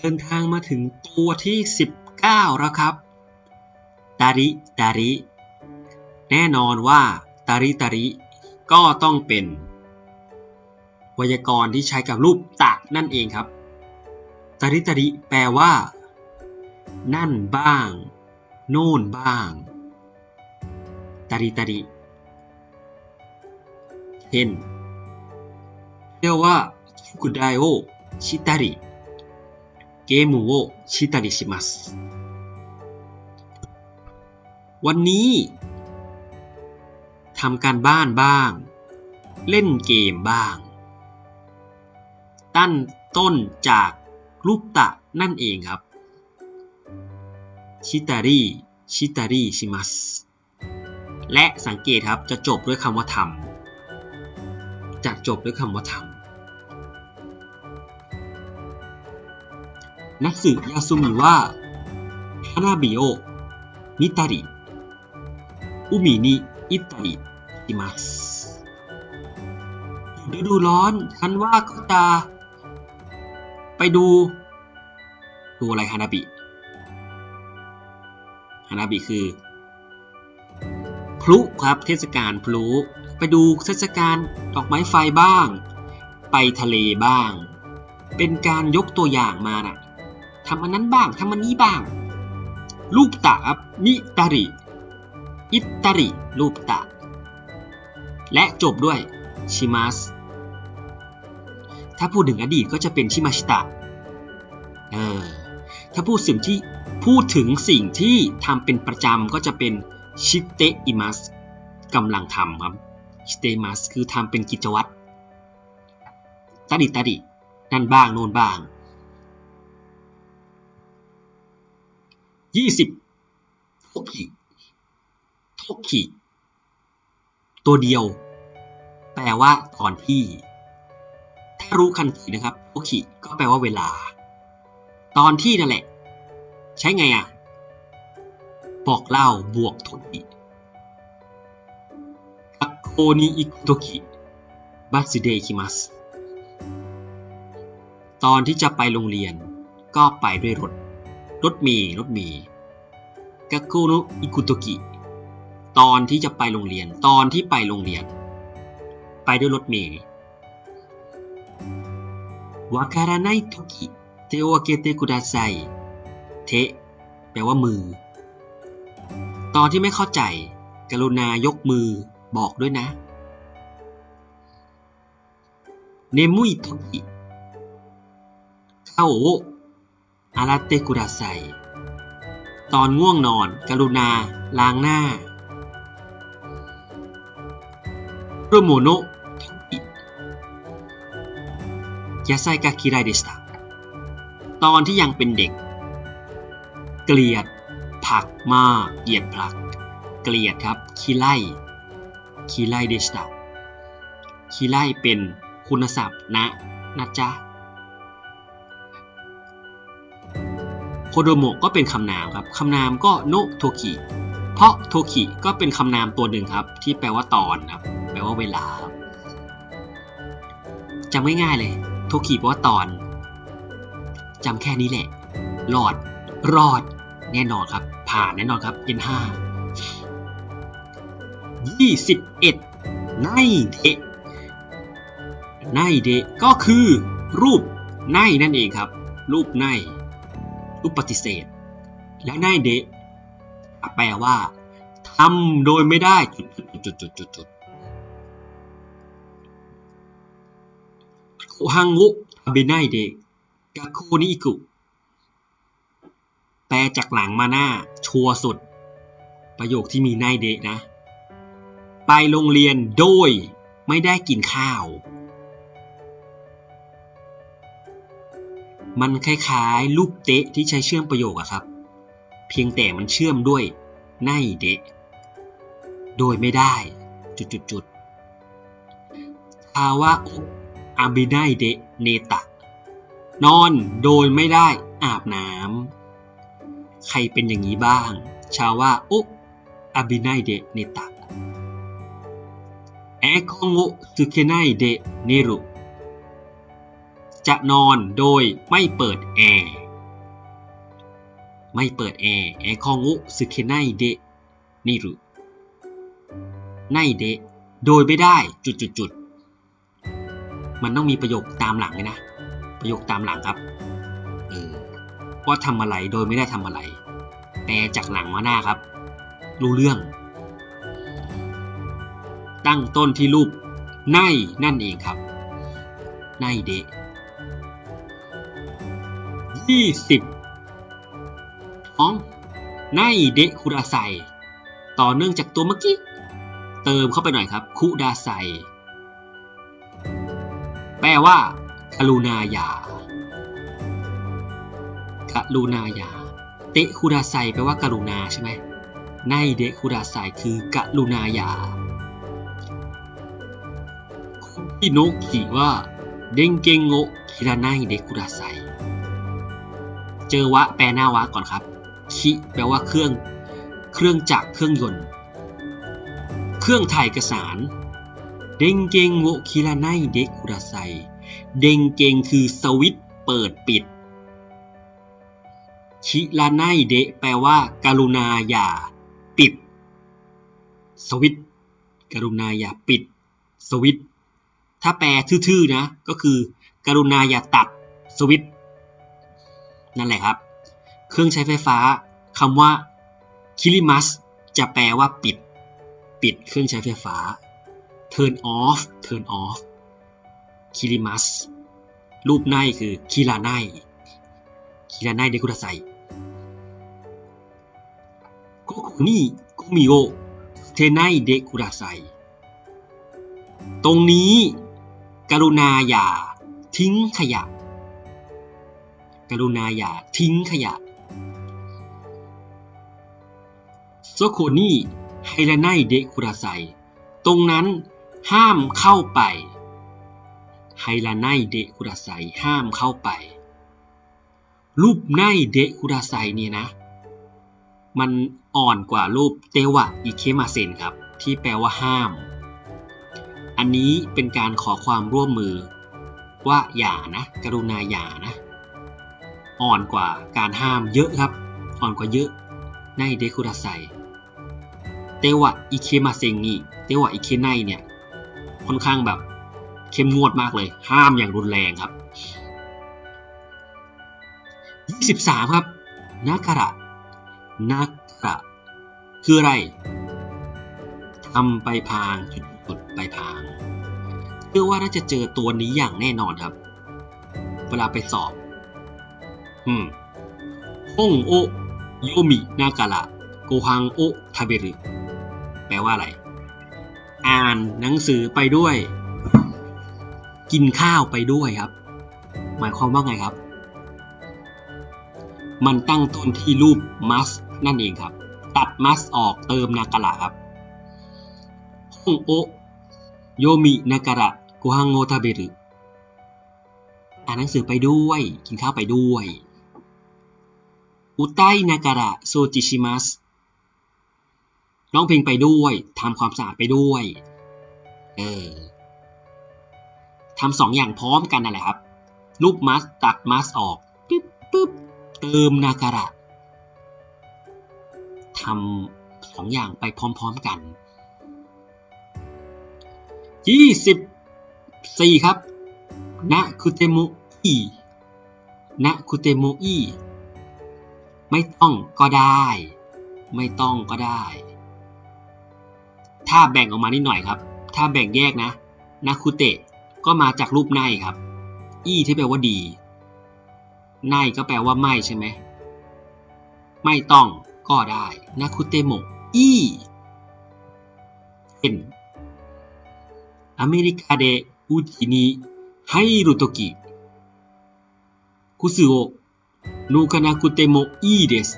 เดินทางมาถึงตัวที่ 19 แล้วครับตาริตาริแน่นอนว่าตาริตาริก็ต้องเป็น ไวยากรณ์ที่ใช้กับรูปตะนั่นเองครับตาริตาริแปลว่า นั่นบ้าง โน่นบ้างตาริตาริเช่นเรียกว่าฟุกุไดโอชิตาริ เกมโวชิตาริชิมัสวันนี้ทำการบ้านบ้าง เล่นเกมบ้าง ตั้นต้นจากลูกตะนั่นเองครับ ชิตารีชิตารีชิมัส และสังเกตครับจะจบด้วยคำว่าทำจะจบด้วยคำว่าทำ นักสืบยาซุมิว่าฮานาบิโอมิตาริอุมินิอิตาริอิมัสฤดูร้อนฉันว่าก็จะ ไปดู ดูอะไรฮานาบิฮานาบิคือ พลุครับเทศกาลพลุ ไปดูเทศกาลดอกไม้ไฟบ้าง ไปทะเลบ้าง เป็นการยกตัวอย่างมาน่ะ ทำอันนั้นบ้างทำอันนี้บ้าง รูปตะครับนิตาริ อิตาริ รูปตะ และจบด้วยชิมัสถ้าพูดถึงอดีตก็จะเป็นชิมาชิตะเออถ้าพูดถึงที่พูดถึงสิ่งที่ทำเป็นประจำก็จะเป็นชิเตอิมัสกำลังทำครับชิเตอิมัสคือทำเป็นกิจวัตรตาดิตาดินั่นบ้างโน่นบ้าง ยี่สิบโทคิโทคิตัวเดียว แปลว่าตอนที่ ถ้ารู้คันตินะครับโทคิก็แปลว่าเวลา ตอนที่นั่นแหละ ใช้ไงอะ บอกเล่าบวกโทคิักโคนิอิโทคิบัสเดคิมัสตอนที่จะไปโรงเรียน ก็ไปด้วยรถ รถเมล์รถเมล์กากุโนอิคุโตกิตอนที่จะไปโรงเรียน ตอนที่ไปโรงเรียน ไปด้วยรถเมล์วาคาราไนทุกิเทโอเกเตกุดาไซเทแปลว่ามือ ตอนที่ไม่เข้าใจ กรุณายกมือบอกด้วยนะเนมุยโตกิเข้า อาราเตกุระไซตอนง่วงนอน กรุณา ล้างหน้าโรโมโนะโทกิยาไซกาคิไรเดสตาตอนที่ยังเป็นเด็ก เกลียด ผักมากเกลียดผลัก เกลียดครับคิไลคิไลเดสตาคิไลเป็นคุณศัพท์นะนะจ๊ะ โโดโมก็เป็นคำนามครับคำนามก็โนโทกิเพราะโทกิก็เป็นคำนามตัวหนึ่งครับ ที่แปลว่าตอนครับแปลว่าเวลาครับจำง่ายๆเลยโทกิแปลว่าตอนจำแค่นี้แหละรอดรอด แน่นอนครับ ผ่านแน่นอนครับ N5 21ไนเดะไนเดะก็คือรูปไนนั่นเองครับ รูปไน รูปปฏิเสธ และไนเดะแปลว่าทำโดยไม่ได้จุดจุดจุดจุดจุดฮังโอะทาเบไนเดะกาโคนิอิกุแปลจากหลังมาหน้า ชัวร์สุด ประโยคที่มีไนเดะนะ ไปโรงเรียนโดยไม่ได้กินข้าว มันคล้ายๆ ลูกเตะที่ใช้เชื่อมประโยคอะครับ เพียงแต่มันเชื่อมด้วยไนเดะโดยไม่ได้จุดๆๆทาวะอะอาบิไนเดะเนตะ นอนโดยไม่ได้อาบน้ำใครเป็นอย่างนี้บ้าง ชาวว่าโออาบิไนเดะเนตะแอคองโอะซึเคไนเดะเนรุ จะนอนโดยไม่เปิดแอร์ไม่เปิดแอร์แอร์คองโอสึเคไนเดะนี่หรือไนเดะโดยไม่ได้จุดจุดจุดๆมันต้องมีประโยคตามหลังเลยนะ ประโยคตามหลังครับเออว่าทำอะไรโดยไม่ได้ทำอะไรแปลจากหลังมาหน้าครับ รู้เรื่อง ตั้งต้นที่รูปไนนั่นเองครับไนเดะ ยี่สิบสองไนเดะคุราไซต่อเนื่องจากตัวเมื่อกี้ เติมเข้าไปหน่อยครับ คุดาไซแปลว่า กรุณาอย่ากรุณาอย่าเตะคุดาไซแปลว่ากรุณาใช่ไหมไนเดะคุดาไซคือกรุณาอย่าคนที่โนกิว่าเดงเกงโงคิราไนเดะคุดาไซ เจอวะแปลหน้าวะก่อนครับ คิแปลว่าเครื่อง เครื่องจักรเครื่องยนต์ เครื่องถ่ายเอกสาร เดงเกงโงคิราไนเดะคุดาไซ เดงเกงคือสวิตเปิดปิดชิลาไนเดะแปลว่าการุณาอย่า ปิด สวิตช์กรุณาอย่าปิด สวิตถ้าแปลทื่อๆนะ ก็คือ กรุณาอย่าตัดสวิต์ นั่นแหละครับ เครื่องใช้ไฟฟ้าคำว่าคิริมัสจะแปลว่าปิด ปิดเครื่องใช้ไฟฟ้า turn off turn off คิริมัสรูปไนคือคิราไนคิราไนเดคุระไซก็คุอนี่ก็มิโอเทไนเดคุระไซตรงนี้กรุณาอย่าทิ้งขยะ กรุณาอย่าทิ้งขยะโซโคนี่ไฮราไนเดคุราไซตรงนั้นห้ามเข้าไปไฮราไนเดคุราไซห้ามเข้าไป รูปไนเดคุราไซเนี่ยนะ มันอ่อนกว่ารูปเตวะอิเคมาเซนครับ ที่แปลว่าห้าม อันนี้เป็นการขอความร่วมมือว่าอย่านะ กรุณาอย่านะ อ่อนกว่าการห้ามเยอะครับ อ่อนกว่าเยอะในเดคุราไซเตวะอิเคมาเซงนี่เตวะอิเคไนเนี่ยค่อนข้างแบบเข้มงวดมากเลย ห้ามอย่างรุนแรงครับ 23 ครับนาคาระนาคาระคืออะไรทำไปพางจุดไปพางเชื่อว่าน่าจะเจอตัวนี้อย่างแน่นอนครับ เวลาไปสอบ อืมฮงโอโยมินาการะโกฮังโอทาเบรุแปลว่าอะไร อ่านหนังสือไปด้วย กินข้าวไปด้วยครับ หมายความว่าไงครับ มันตั้งต้นที่รูปมัสนั่นเองครับ ตัดมัสออกเติมนาการะครับฮงโอโยมินาการะโกฮังโอทาเบรุอ่านหนังสือไปด้วย กินข้าวไปด้วย อุไตนาการะโซจิชิมัสร้องเพลงไปด้วยทำความสะอาดไปด้วย เออทำสองอย่างพร้อมกันนั่นแหละครับ รูปมัสตัดมัสออกปึ๊บปึ๊บเติมนาการะทำสองอย่างไปพร้อมๆกันยี่สิบสี่ครับนะคุเตโมอีนะคุเตโมอี ไม่ต้องก็ได้ ไม่ต้องก็ได้ ถ้าแบ่งออกมานิดหน่อยครับ ถ้าแบ่งแยกนะนาคุเตะก็มาจากรูปในครับ อีที่แปลว่าดี ในก็แปลว่าไม่ใช่ไหม ไม่ต้องก็ได้นาคุเตโมอีเป็นอเมริกาเดอุจินิไฮรุโตกิคุสึโอ นูคานาคุเตโมอีเดส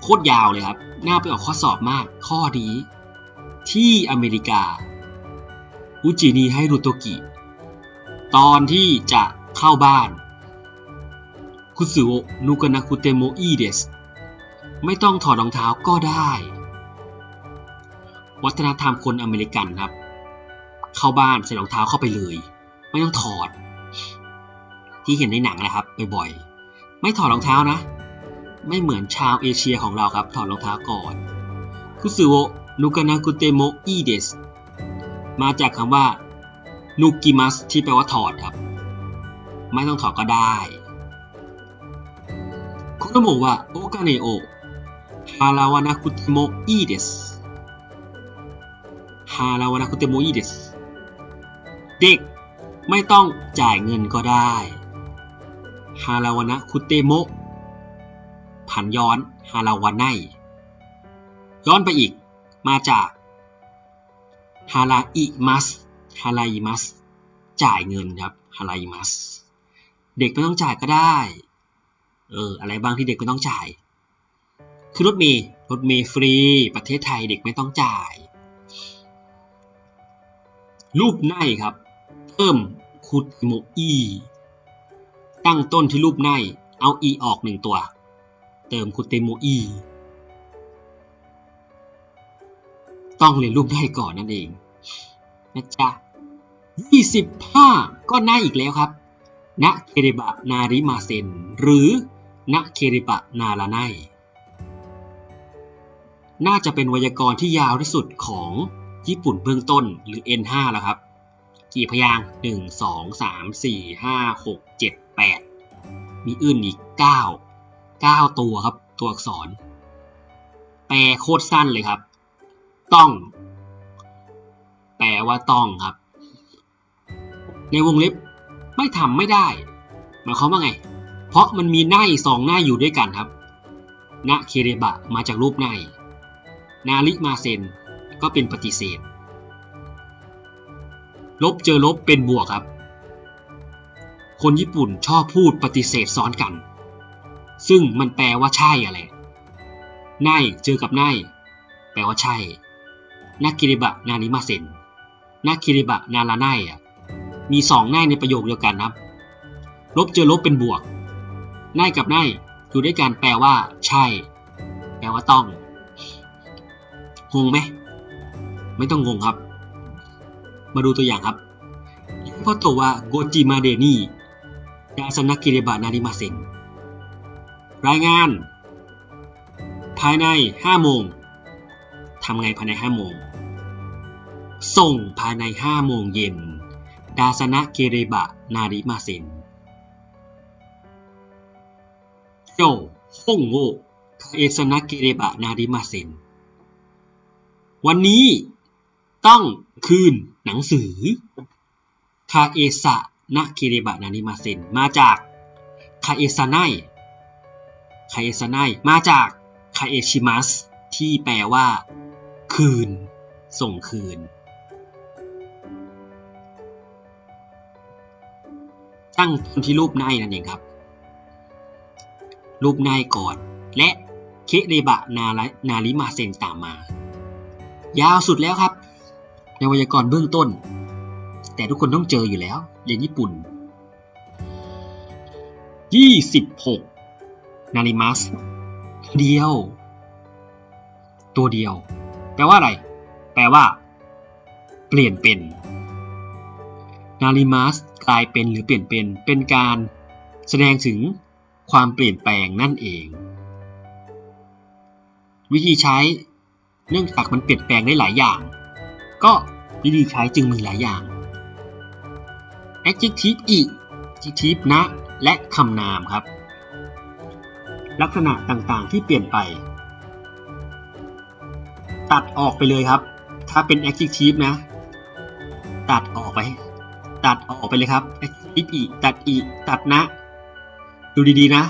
โคตรยาวเลยครับ น่าไปออกข้อสอบมาก ข้อนี้ ที่อเมริกา อุจินิไฮรุโตกิ ตอนที่จะเข้าบ้าน คุสึโอนูคานาคุเตโมอีเดส ไม่ต้องถอดรองเท้าก็ได้ วัฒนธรรมคนอเมริกันครับ เข้าบ้านใส่รองเท้าเข้าไปเลย ไม่ต้องถอด ที่เห็นในหนังนะครับบ่อยๆ ไม่ถอดรองเท้านะ ไม่เหมือนชาวเอเชียของเราครับ ถอดรองเท้าก่อนคุสึโอนุกานากุเตโมอีเดสมาจากคำว่านุกิมัสที่แปลว่าถอดครับ ไม่ต้องถอดก็ได้คุโนโมว่าโอกาเนโอฮาราวานากุเตโมอีเดสฮาราวานากุเตโมอีเดสเด็กไม่ต้องจ่ายเงินก็ได้ ฮาราวนะคุเตโมะผันย้อนฮาราวาไนย้อนไปอีกมาจากฮาราอิมัสฮาราอิมัสจ่ายเงินครับฮาราอิมัสเด็กไม่ต้องจ่ายก็ได้เอออะไรบ้างที่เด็กไม่ต้องจ่าย คือรถเมล์รถเมล์ฟรี ประเทศไทยเด็กไม่ต้องจ่าย รูปในครับ เพิ่มคุดโมอี ตั้งต้นที่รูปใน เอาอีออกหนึ่งตัว เติมคุเตโมอี ต้องเรียนรูปได้ก่อนนั่นเองนะจ๊ะ25 ก็น่าอีกแล้วครับ ณ เคเรบะนาริมาเซน หรือ ณ เคเรบะนาราไนน่าจะเป็นไวยากรณ์ที่ยาวที่สุดของญี่ปุ่นเบื้องต้นหรือ N5 แล้วครับ กี่พยางหนึ่งสอง สามสี่ห้าหกเจ็ดแปดมีอื่นอีกเก้าเก้าตัวครับ ตัวอักษร แปลโคตรสั้นเลยครับ ต้อง แปลว่าต้องครับ ในวงเล็บไม่ทำไม่ได้หมายความว่าไง เพราะมันมีหน้าอีกสองหน้าอยู่ด้วยกันครับนะเคเรบะมาจากรูปในนาริมาเซนก็เป็นปฏิเสธ ลบเจอลบเป็นบวกครับ คนญี่ปุ่นชอบพูดปฏิเสธซ้อนกัน ซึ่งมันแปลว่าใช่อะไรไนเจอกับไนแปลว่าใช่นาคิริบะนานิมาเซนนาคิริบะนาราไนอะมีสองไนในประโยคเดียวกันครับลบเจอลบเป็นบวกไนกับไนอยู่ด้วยกันแปลว่า ใช่ แปลว่าต้องงงไหมไม่ต้องงงครับ มาดูตัวอย่างครับพ่อตัวว่าโกจิมาเดนี่ ดาสนักกิเรบะนาริมาเซนรายงาน ภายใน 5 โมงทำไงภายใน 5 โมง ส่งภายใน 5 โมงเย็น ดาสนะเกเรบะนาริมาเซนโจฮ่งโงคาเอสนะเกเรบะนาริมาเซนวันนี้ต้องคืนหนังสือคาเอสะ นะคิริบะนานิมาเซนมาจากคาเอซาไนคาเอซาไนมาจากคาเอชิมัสที่แปลว่า คืน ส่งคืน ตั้งต้นที่รูปในนั่นเองครับ รูปในก่อน และเคเรบะนาลนาริมาเซนตามมา ยาวสุดแล้วครับ ในวยากรณ์เบื้องต้น แต่ทุกคนต้องเจออยู่แล้ว เรียนญี่ปุ่น 26 นาริมัสเดียว ตัวเดียว แปลว่าอะไร แปลว่า เปลี่ยนเป็น นาริมัสกลายเป็นหรือเปลี่ยนเป็น เป็นการแสดงถึงความเปลี่ยนแปลงนั่นเอง วิธีใช้ เนื่องจากมันเปลี่ยนแปลงได้หลายอย่าง ก็วิธีใช้จึงมีหลายอย่าง adjective อี adjective นะ และคำนามครับ ลักษณะต่างๆที่เปลี่ยนไป ตัดออกไปเลยครับ ถ้าเป็น adjective นะ ตัดออกไป ตัดออกไปเลยครับ adjective อีตัดอีตัดนะ ดูดีๆนะ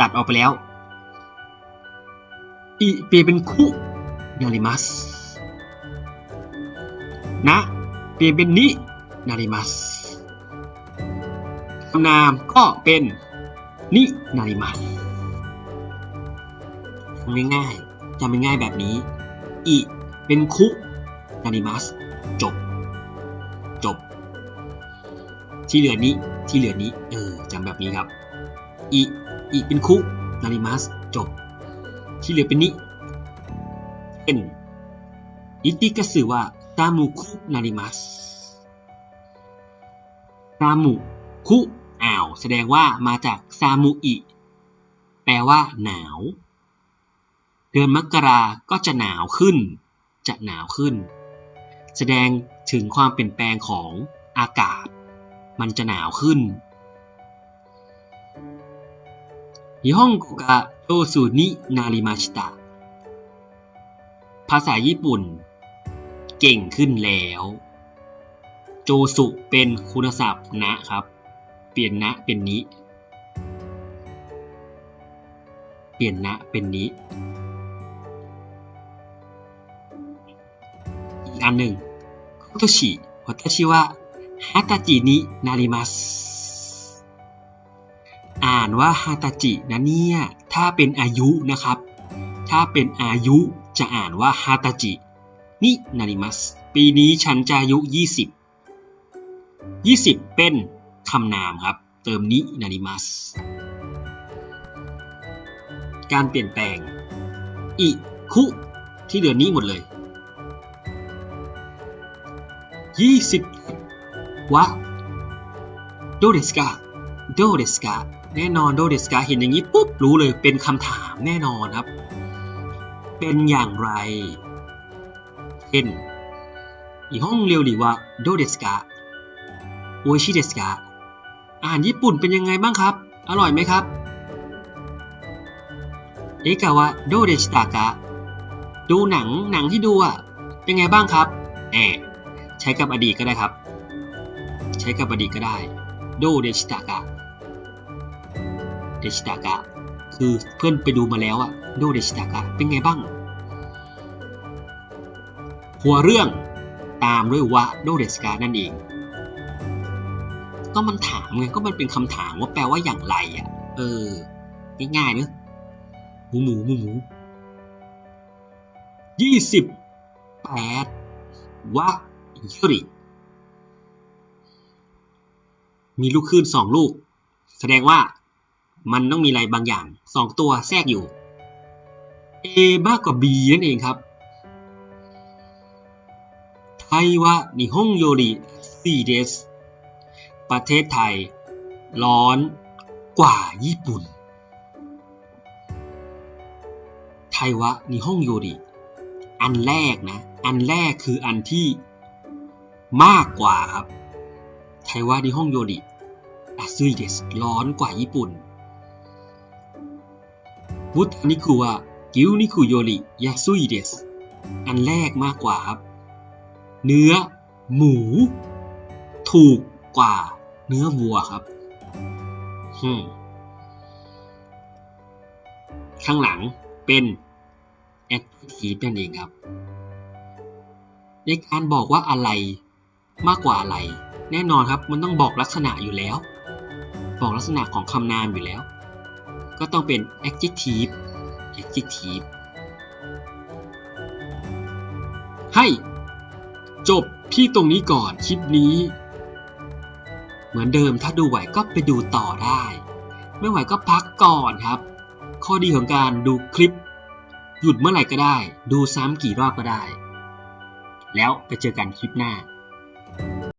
ตัดออกไปแล้วอีเปลี่ยนเป็นคุนาริมัสนะ เปลี่ยนเป็นนิ นาริมัสคำนามก็เป็นนินาริมัสทำง่ายๆจำง่ายๆแบบนี้อีเป็นคุนาริมัสจบ จบ ที่เหลือนี้ที่เหลือนี้เออจำแบบนี้ครับอีอีเป็นคุนาริมัสจบ ที่เหลือเป็นนิเป็นอิติกสึว่าซามุคุนาริมัส ซามุคุอ้าว แสดงว่ามาจากซามุอิ แปลว่า หนาว เดือนมกราก็จะหนาวขึ้น จะหนาวขึ้น แสดงถึงความเปลี่ยนแปลงของอากาศ มันจะหนาวขึ้น日本語が上手になりました ภาษาญี่ปุ่น เก่งขึ้นแล้ว โจสุเป็นคุณศัพท์นะครับ เปลี่ยนนะเป็นนี้ เปลี่ยนนะเป็นนี้ อีกอันหนึ่งคุโตชิวัตชิวะฮาตาจินินาริมัสอ่านว่าฮาตาจินะเนี่ยถ้าเป็นอายุนะครับ ถ้าเป็นอายุจะอ่านว่าฮาตาจินินาริมัสปีนี้ฉันจะอายุ 20 20 เป็นคำนามครับ เติมนินาริมัสการเปลี่ยนแปลงอิคุที่เดือนนี้หมดเลย 20วะโดเดสกาโดเดสกาแน่นอนโดเดสกาเห็นอย่างนี้ปุ๊บรู้เลยเป็นคำถามแน่นอนครับ เป็นอย่างไร เช่นอีห้องเรียวหรือว่าโดเดสกา かอาหารญี่ปุ่นเป็นยังไงบ้างครับ อร่อยไหมครับเอกาวะโดเดชิตากะดูหนังหนังที่ดูอะเป็นไงบ้างครับแอบใช้กับอดีตก็ได้ครับ ใช้กับอดีตก็ได้โดเดชิตากะเดชิตากะคือเพื่อนไปดูมาแล้วอะโดเดชิตากะเป็นไงบ้าง หัวเรื่องตามด้วยวะโดเดสกานั่นเอง ก็มันถามไงก็มันเป็นคำถามว่าแปลว่าอย่างไรอะ เออ ง่ายๆเนอะหมูหมูหมูหมูยี่สิบแปดวะยริมีลูกคลื่นสองลูก แสดงว่ามันต้องมีอะไรบางอย่างสองตัวแทรกอยู่ A มากกว่า B นั่นเองครับ ไทยวะนิฮงโยริซีเดส ประเทศไทย ร้อนกว่าญี่ปุ่น ไทยวะนิฮงโยริ อันแรกนะ อันแรกคืออันที่มากกว่าครับ ไทยวะนิฮงโยริอาซุยเดสร้อนกว่าญี่ปุ่นวุฒนิคุวะกิวนิคุโยริยาซุยเดสอันแรกมากกว่าครับ เนื้อ หมู ถูกกว่า เนื้อวัวครับข้างหลังเป็น adjective นั่นเองครับ ในการบอกว่าอะไรมากกว่าอะไร แน่นอนครับ มันต้องบอกลักษณะอยู่แล้ว บอกลักษณะของคำนามอยู่แล้ว ก็ต้องเป็น adjective adjective ให้ จบที่ตรงนี้ก่อนคลิปนี้ เหมือนเดิมถ้าดูไหวก็ไปดูต่อได้ ไม่ไหวก็พักก่อนครับ ข้อดีของการดูคลิป หยุดเมื่อไหร่ก็ได้ ดูซ้ำกี่รอบก็ได้ แล้วไปเจอกันคลิปหน้า